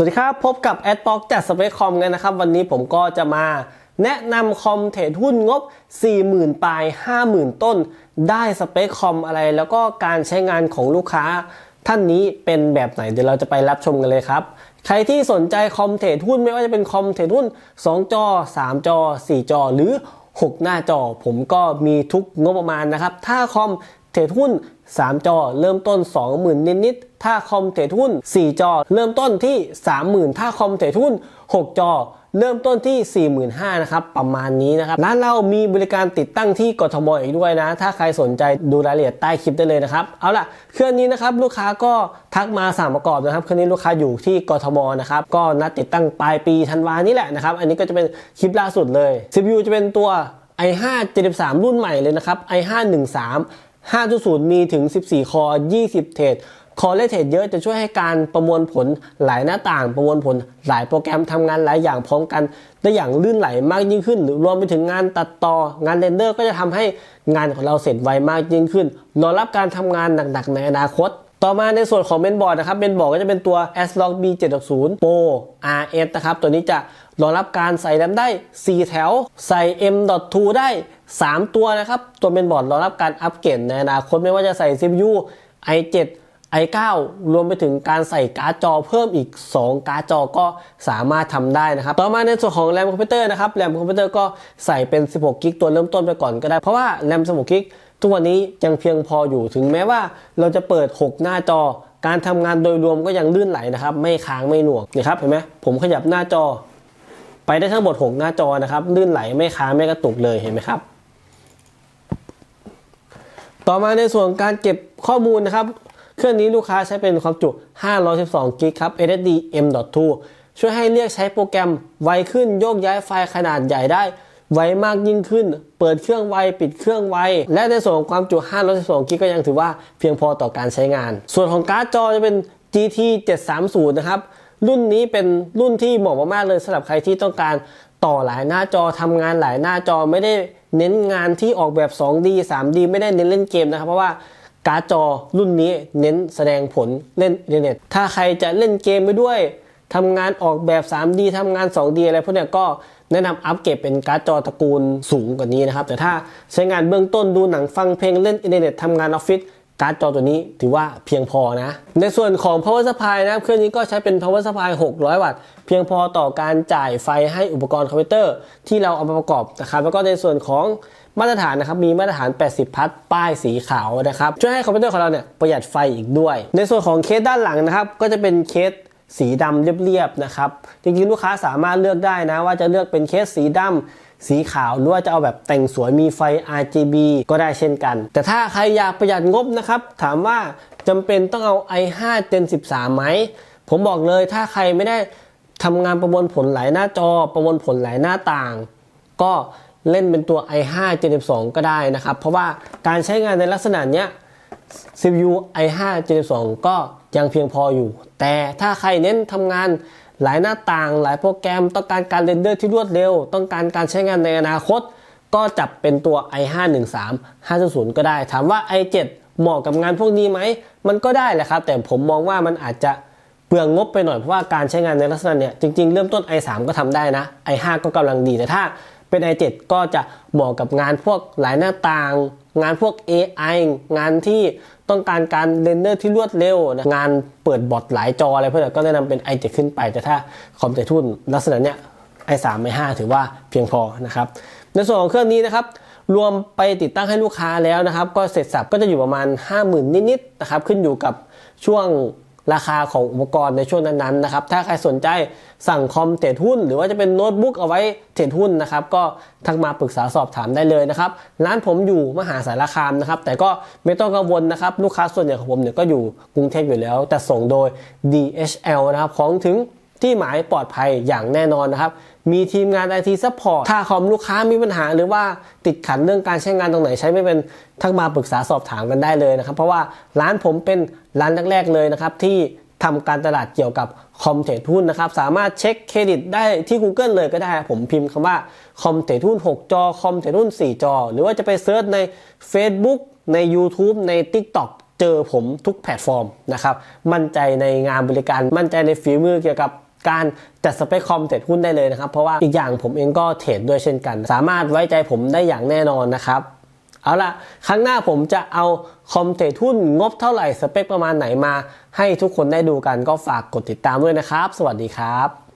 สวัสดีครับพบกับแอดบ็อกจากสเปคคอมกันนะครับ วันนี้ผมก็จะมาแนะนำคอมเทรดหุ้นงบ 40,000 ปลาย 50,000 ต้น ได้สเปคคอมอะไร แล้วก็การใช้งานของลูกค้า ท่านนี้เป็นแบบไหนเดี๋ยวเราจะไปรับชมกันเลยครับ ใครที่สนใจคอมเทรดหุ้นไม่ว่าจะเป็นคอมเทรดหุ้น 2 จอ 3 จอ 4 จอ หรือ 6 หน้าจอ ผมก็มีทุกงบประมาณนะครับ ถ้าคอม เทรดหุ้น 3 จอเริ่มต้น 20,000 นิดๆ ถ้าคอมเทรดหุ้น 4 จอ เริ่มต้นที่ 30,000 ถ้าคอมเทรดหุ้น 6 จอ เริ่มต้นที่ 45,000นะครับ ประมาณนี้นะครับ ร้านเรามีบริการติดตั้งที่กทมอีกด้วยนะ ถ้าใครสนใจดูรายละเอียดใต้คลิปได้เลยนะครับ เอาล่ะ เครื่องนี้นะครับลูกค้าก็ทักมาสั่งประกอบนะครับ เครื่องนี้ลูกค้าอยู่ที่กทมนะครับ ก็นัดติดตั้งปลายปีธันวานี้แหละนะครับ อันนี้ก็จะเป็นคลิปล่าสุดเลย CPU จะเป็นตัว i5 73 รุ่นใหม่เลยนะครับ i5 13 5.0 มีถึง 14 คอ 20 เทรดคอเลเทรดเยอะจะช่วยให้การประมวลผลหลายหน้าต่าง ประมวลผลหลายโปรแกรมทำงานหลายอย่างพร้อมกันได้อย่างลื่นไหลมากยิ่งขึ้นหรือรวมไปถึงงานตัดต่องานเรนเดอร์ก็จะทำให้งานของเราเสร็จไวมากยิ่งขึ้น รองรับการทำงานหนักๆในอนาคต ต่อมาในส่วนของเมนบอร์ดนะครับเมนบอร์ดก็จะเป็นตัว S-Log B760 Pro RS นะครับ ตัวนี้จะรองรับการใส่แรมได้ 4 แถว ใส่ M.2 ได้ 3 ตัวนะครับตัวเมนบอร์ดรองรับการอัปเกรดในอนาคตไม่ว่าจะใส่ CPU i7 i9 รวมไปถึงการใส่การ์ดจอเพิ่มอีก 2 การ์ดจอก็สามารถทำได้นะครับ ต่อมาในส่วนของแรมคอมพิวเตอร์นะครับแรมคอมพิวเตอร์ก็ใส่เป็น 16กิกตัวเริ่มต้นไปก่อนก็ได้ เพราะว่าแรม16กิกทุกวันนี้ยังเพียงพออยู่ถึงแม้ว่าเราจะเปิด 6 หน้าจอ การทำงานโดยรวมก็ยังลื่นไหลนะครับ ไม่ค้างไม่หน่วงนี่ครับเห็นไหมผมขยับหน้าจอ ไปได้ทั้งหมด 6 หน้าจอนะครับลื่นไหลไม่ค้างไม่กระตุกเลยเห็นไหมครับ ต่อมาในส่วนการเก็บข้อมูลนะครับ เครื่องนี้ลูกค้าใช้เป็นความจุ 512กิกครับ SSD M.2 ช่วยให้เรียกใช้โปรแกรมไวขึ้นโยกย้ายไฟล์ขนาดใหญ่ได้ ไวมากยิ่งขึ้น เปิดเครื่องไว ปิดเครื่องไว และในส่วนความจุ 512กิกก็ยังถือว่าเพียงพอต่อการใช้งาน ส่วนของการ์ดจอจะเป็น GT 730 นะครับ รุ่นนี้เป็นรุ่นที่เหมาะมากๆเลยสำหรับใครที่ต้องการต่อหลายหน้าจอทำงานหลายหน้าจอไม่ได้ เน้นงานที่ออกแบบ 2D 3D ไม่ได้เน้นเล่นเกมนะครับ เพราะว่าการ์ดจอรุ่นนี้เน้นแสดงผลเล่นอินเทอร์เน็ตถ้าใครจะเล่นเกมไปด้วยทำงานออกแบบ 3D ทำงาน 2D อะไรพวกเนี้ยก็แนะนำอัปเกรดเป็นการ์ดจอตระกูลสูงกว่านี้นะครับ แต่ถ้าใช้งานเบื้องต้นดูหนังฟังเพลงเล่นอินเทอร์เน็ตทำงานออฟฟิศ การ์ดจอตัวนี้ถือว่าเพียงพอนะ ในส่วนของ power supply นะครับเครื่องนี้ก็ใช้เป็น power supply 600 วัตต์ เพียงพอต่อการจ่ายไฟให้อุปกรณ์คอมพิวเตอร์ ที่เราเอามาประกอบนะครับแล้วก็ในส่วนของมาตรฐานนะครับมีมาตรฐาน 80 พัทป้ายสีขาวนะครับช่วยให้คอมพิวเตอร์ของเราเนี่ยประหยัดไฟอีกด้วย ในส่วนของเคสด้านหลังนะครับก็จะเป็นเคสสีดำเรียบๆนะครับจริงๆลูกค้าสามารถเลือกได้นะว่าจะเลือกเป็นเคสสีดำ สีขาวหรือว่าจะเอาแบบแต่งสวยมีไฟ RGB ก็ได้เช่นกัน แต่ถ้าใครอยากประหยัดงบนะครับ ถามว่าจำเป็นต้องเอา i5 Gen 13ไหม ผมบอกเลยถ้าใครไม่ได้ทำงานประมวลผลหลายหน้าจอประมวลผลหลายหน้าต่าง ก็เล่นเป็นตัว i5 Gen 12ก็ได้นะครับ เพราะว่าการใช้งานในลักษณะเนี้ย CPU i5 Gen 2ก็ยังเพียงพออยู่ แต่ถ้าใครเน้นทำงานหลายหน้าต่างหลายโปรแกรมต้องการการเรนเดอร์ที่รวดเร็ว ต้องการการใช้งานในอนาคต ก็จับเป็นตัว i5 13 5.0ก็ได้ ถามว่า i7 เหมาะกับงานพวกนี้ไหม มันก็ได้แหละครับ แต่ผมมองว่ามันอาจจะเปลืองงบไปหน่อย เพราะว่าการใช้งานในลักษณะเนี้ยจริงๆ เริ่มต้น i3 ก็ทำได้นะ i5 ก็กำลังดีแต่ถ้าเป็น i7 ก็จะเหมาะกับงานพวกหลายหน้าต่าง งานพวก AI งานที่ต้องการการเรนเดอร์ที่รวดเร็วนะงานเปิดบอทหลายจออะไรพวกนี้ก็แนะนำเป็น i7 ขึ้นไป แต่ถ้าคอมเตทุนลักษณะเนี้ย i3 i5 ถือว่าเพียงพอนะครับ ในส่วนของเครื่องนี้นะครับ รวมไปติดตั้งให้ลูกค้าแล้วนะครับ ก็เสร็จสับก็จะอยู่ประมาณ 50,000 นิดๆนะครับ ขึ้นอยู่กับช่วง ราคาของอุปกรณ์ในช่วงนั้นๆนะครับ ถ้าใครสนใจสั่งคอมเทรดหุ้น หรือว่าจะเป็นโน้ตบุ๊กเอาไว้เทรดหุ้นนะครับ ก็ทักมาปรึกษาสอบถามได้เลยนะครับ ร้านผมอยู่มหาสารคามนะครับ แต่ก็ไม่ต้องกังวลนะครับ ลูกค้าส่วนใหญ่ของผมเนี่ยก็อยู่กรุงเทพอยู่แล้ว แต่ส่งโดย DHL นะครับ ของถึง ที่หมายปลอดภัยอย่างแน่นอนนะครับ มีทีมงาน IT Support ถ้าคอมลูกค้ามีปัญหา หรือว่าติดขัดเรื่องการใช้งานตรงไหนใช้ไม่เป็นทักมาปรึกษาสอบถามกันได้เลยนะครับ เพราะว่าร้านผมเป็นร้านแรกๆเลยนะครับที่ทำการตลาดเกี่ยวกับคอมเทรดหุ้นนะครับ สามารถเช็คเครดิตได้ที่ Google เลยก็ได้ ผมพิมพ์คำว่าคอมเทรดหุ้น6 จอคอมเทรดหุ้น4 จอ หรือว่าจะไปเซิร์ชใน Facebook ใน YouTube ใน TikTok เจอผมทุกแพลตฟอร์มนะครับ มั่นใจในงานบริการ มั่นใจในฝีมือเกี่ยวกับ การจัดสเปคคอมเทรดหุ้นได้เลยนะครับ เพราะว่าอีกอย่างผมเองก็เทรดด้วยเช่นกัน สามารถไว้ใจผมได้อย่างแน่นอนนะครับเอาล่ะครั้งหน้าผมจะเอาคอมเทรดหุ้นงบเท่าไหร่สเปคประมาณไหนมา ให้ทุกคนได้ดูกันก็ฝากกดติดตามด้วยนะครับ สวัสดีครับ